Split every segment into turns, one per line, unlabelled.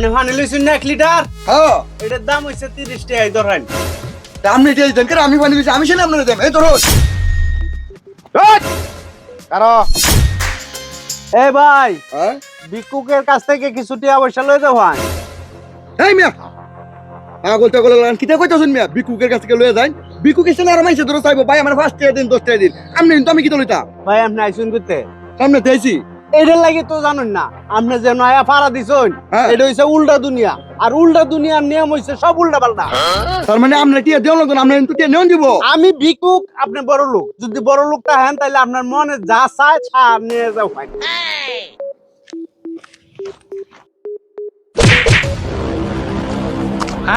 আপনি পানি লইছেন না এক লিটার?
হ্যাঁ
এটার দাম হইছে তিরিশ টাকায় ধরেন।
আপনি দিয়ে কেন আমি পানি দিয়েছি আমি সেটা আপনার দেন এই ধরো।
কারও এ ভাই
হ্যাঁ?
ভিক্ষুকের কাছ থেকে কিছু টাকা পয়সা লই দাও ভাই
এই মিয়া! পাগল টাগল লান কিতা কইতাছুন মিয়া বিকুকের কাছ থেকে লয়ে যাই। বিকু কিছু না আর মাইছে ধরো চাইব ভাই আমার ফার্স্ট টাকা দিন দশ টাকা দিন। আপনি তো আমি কি লইতা
ভাই আপনি আইসুন করতে
সামনে দিয়েছি
এটার লাগে তো জানুন না। আপনি যে নয়া ফাড়া দিছেন
হ্যাঁ।
এটা হইছে উল্টা দুনিয়া। আর উল্টা দুনিয়ার নিয়ম হইছে সব উল্টা পাল্টা।
তার মানে আমরা টিয়া দেওয়া লাগতো না আমরা কিন্তু টিয়া নেওয়া দিব।
আমি ভিক্ষুক আপনি বড় লোক। যদি বড় লোকটা হেন তাহলে আপনার মনে যা চায় ছাড় নিয়ে যাও ভাই।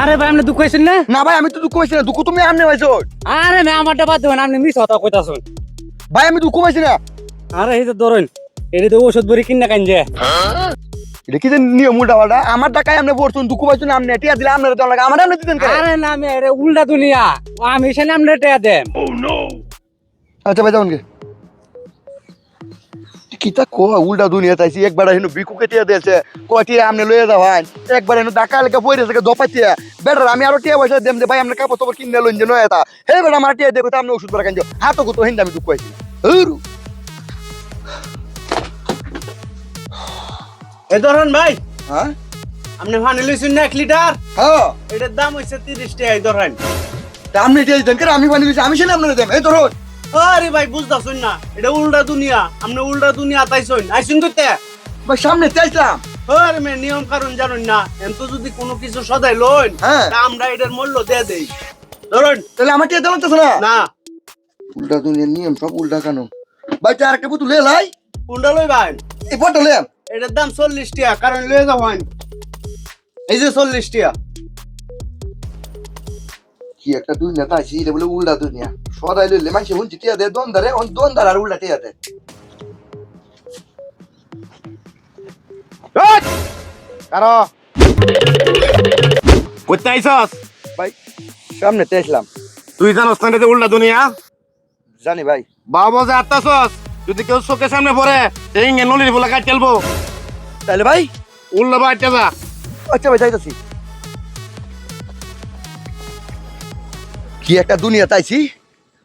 আরে ভাই আপনি দুঃখ হয়েছেন না?
না ভাই আমি তো দুঃখ পাইছি না দুঃখ তুমি আপনি পাইছো।
আরে ভাই আমারটা বাদ দেবেন আপনি মিস কথা কইতাছেন।
ভাই আমি দুঃখ পাইছি না।
আরে এই তো ধরুন এটা তো ওষুধ বড়ি কিনা কান যে।
এটা কি যে নিয়ম উল্টা পাল্টা? আমার টাকায় আপনি পড়ছুন দুঃখ পাইছুন আপনি টিয়া দিলে আপনার দেওয়া লাগে আমার আপনি দিতেন কেন?
আরে না আমি আরে উল্টা দুনিয়া। আমি সেখানে আপনার টেয়া দেন
আচ্ছা ভাই যাবেন কে কিতা কো উল্টা দুনিয়া তাইছি একবার হেনু বিকুকে টিয়া দিয়েছে কটিয়া আপনি লয়ে যাও ভাই একবার হেনু ডাকা লেগে বই রেছে দপাতিয়া বেটার আমি আরও টিয়া পয়সা দেম যে ভাই আপনি কাপড় তোপড় কিনে লইন যে নয় তা হে বেটা আমার টিয়া দেখো তো আপনি ওষুধ বড় কাঞ্জ হাতও কত হিন্দা আমি দুঃখ পাইছি
এ ধরেন ভাই।
হ্যাঁ?
আপনি পানি লইছেন না এক লিটার?
হ্যাঁ।
এটার দাম হইছে তিরিশ টাকায় ধরেন
তা দিতেন কেন? আমি পানি দিয়েছি আমি সেটা আপনার দেম এই ধরো
আরে ভাই বুঝতাছুন না। এটা উল্টা দুনিয়া। আপনি উল্টা দুনিয়া তাইছুন আইসুন করতে
ভাই সামনে চাইছিলাম
আরে মে নিয়ম কারণ জানুন না। এত যদি কোনো কিছু সদাই লইন
হ্যাঁ।
তা আমরা এটার মূল্য দিয়ে দেই। ধরুন।
তাহলে আমার টিয়া দেওয়া লাগতেছে না?
না।
উল্টা দুনিয়ার নিয়ম সব উল্টা কেন ভাই চার একটা পুতুল লাই।
কোনটা লই ভাই।
এই ফটো লে
এটার দাম চল্লিশ টাকা কারণ লয়ে যাও ভাই এই যে চল্লিশ টাকা
কি একটা দুনিয়া তাই এটা বলে উল্টা দুনিয়া সদাই লইলে মানুষ টিয়া দেয় দন অন দন আর উল্টা টিয়া দেয়।
কারও? আইসস
ভাই সামনে তেসলাম
তুই জানোস না এটা উল্টা দুনিয়া?
জানি ভাই।
বাবা যে আত্মাছস যদি কেউ চোখের সামনে পড়ে এই নলির বলে কাট চলবো
তাহলে ভাই?
উল্টা বাইটে যা।
আচ্ছা ভাই যাইতাছি। কি একটা দুনিয়া তাইছি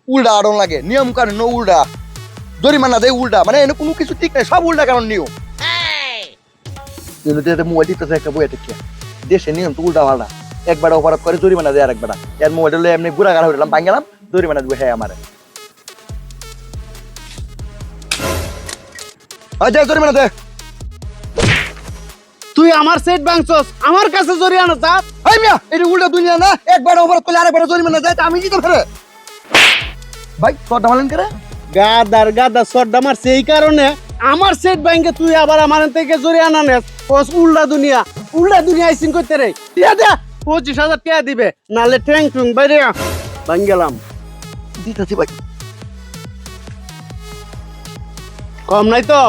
উল্টা আড়ন লাগে নিয়ম কানুন ন উল্টা। জরিমানা দেয় উল্টা মানে এনে কোনো কিছু ঠিক নাই সব উল্টা কারণ নিয়ম। মোবাইল টিপতেছে একটা বইয়ে থেকে দেশে নিয়ম তো উল্টা পাল্টা। একবার অপরাধ করে জরিমানা দেয় আর একবার এর মোবাইল লয়ে এমনি গুড়া গাড়া হইলাম ভাঙ্গেলাম জরিমানা দিবে হ্যাঁ আমারে। আচ্ছা জরিমানা দে।
তুই আমার সেট ভাঙছস আমার কাছে জরিয়ানা চা
এই মিয়া এটা উল্টা দুনিয়া না একবার অপরাধ করলে আরেকবার জরিমানা যায় আমি জিতে ফেরে ভাই তোর ডামালেন করে।
গাদার গাদা সর্দা মারছে এই কারণে। আমার সেট ব্যাংকে তুই আবার আমার থেকে জরিয়ানা নেস। ওস উল্টা দুনিয়া উল্টা দুনিয়া করতে রে। টিয়া দে পঁচিশ হাজার টাকা দিবে নালে ট্যাং টুং বাইরে ভাঙ গেলাম।
দিতেছি ভাই।
কম নাই তো?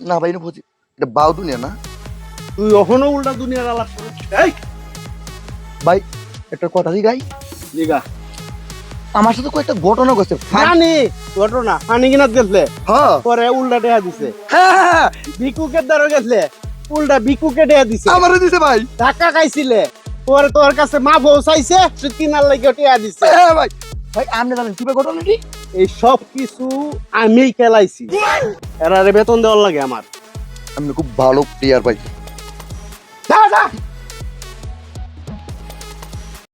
না ভাই বুঝি এটা বাউ দুনিয়া না?
তুই এখনও উল্টা দুনিয়ার আলাপ এই!
ভাই একটা কথা দি গাই।
লিগা
আমার সাথে কয়েকটা ঘটনা ঘটছে।
ফানি ঘটনা। ফানি কিনা গেছলে
হ্যাঁ।
পরে উল্টা টেহা দিছে।
হ্যাঁ, হ্যাঁ,
ভিকুকের দ্বারা গেছলে উল্টা ভিকুকে টেহা দিছে।
আমারও দিছে ভাই।
টাকা খাইছিলে। পরে তোর কাছে মা বউ চাইছে সে কিনার লাগে টেহা দিছে।
হ্যাঁ ভাই। ভাই আপনি জানেন কি ভাই ঘটনাটি
এই সব কিছু আমি খেলাইছি। এরারে বেতন দেওয়ার লাগে আমার।
আমি খুব ভালো প্লেয়ার ভাই।
যা যা